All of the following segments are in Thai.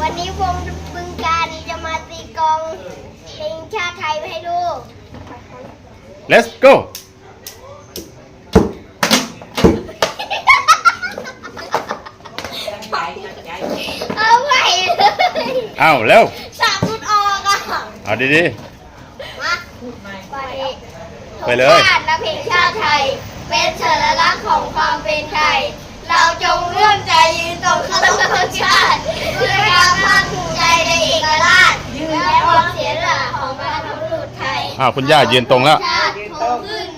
วันนี้วงบึงการนี้จะมาตีกลองเพลงชาติไทยไว้ให้ดู let's go เอาใหม่เลยเอาเร็วสามพุดออกอะเอาดีมาไปไปเลยธงชาติและเพลงชาติไทย เป็นสัญลักษณ์ของความเป็นไทย เราจงเลื่อมใจยืนตรงข้ามธงชาติด้วยความภาคภูมิใจในเอกราชและความเสียสละของบรรพบุรุษไทยๆอ้าวคุณย่ายืนตรงแล้ว ชาติทงขึ้น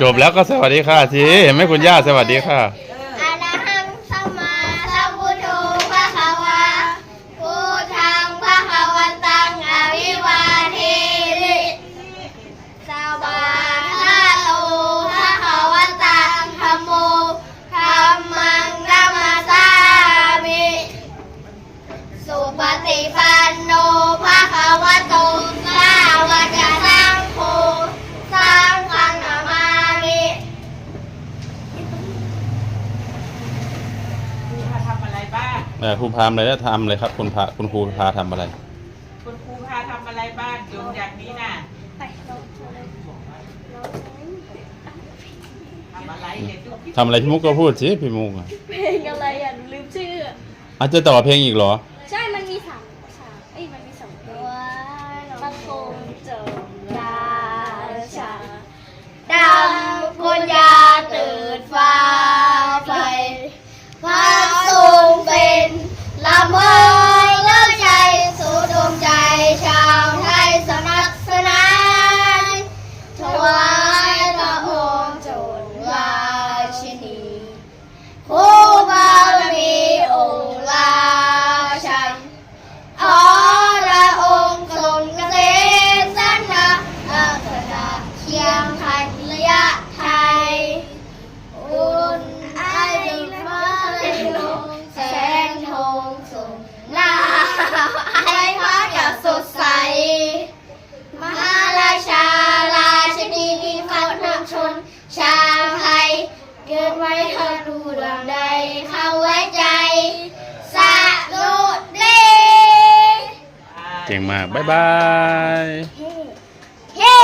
จบแล้วก็สวัสดีค่ะทีเห็นไหมคุณย่าสวัสดีค่ะ บ้างเออครูพามเลยจะทำเลยครับ คุณพาคุณครูพาทำอะไร คุณครูพาทำอะไรบ้างโยงจากนี้น่ะทำอะไรเนี่ยดูพี่ทำอะไรพี่มุกก็พูดสิพี่มุกอะเพลงอะไรอะหนูลืมชื่ออาจจะต่อเพลงอีกเหรอ ดูดวงใดเข้าไว้ใจสะดุดีเก่งมาก บ๊ายบาย เฮ้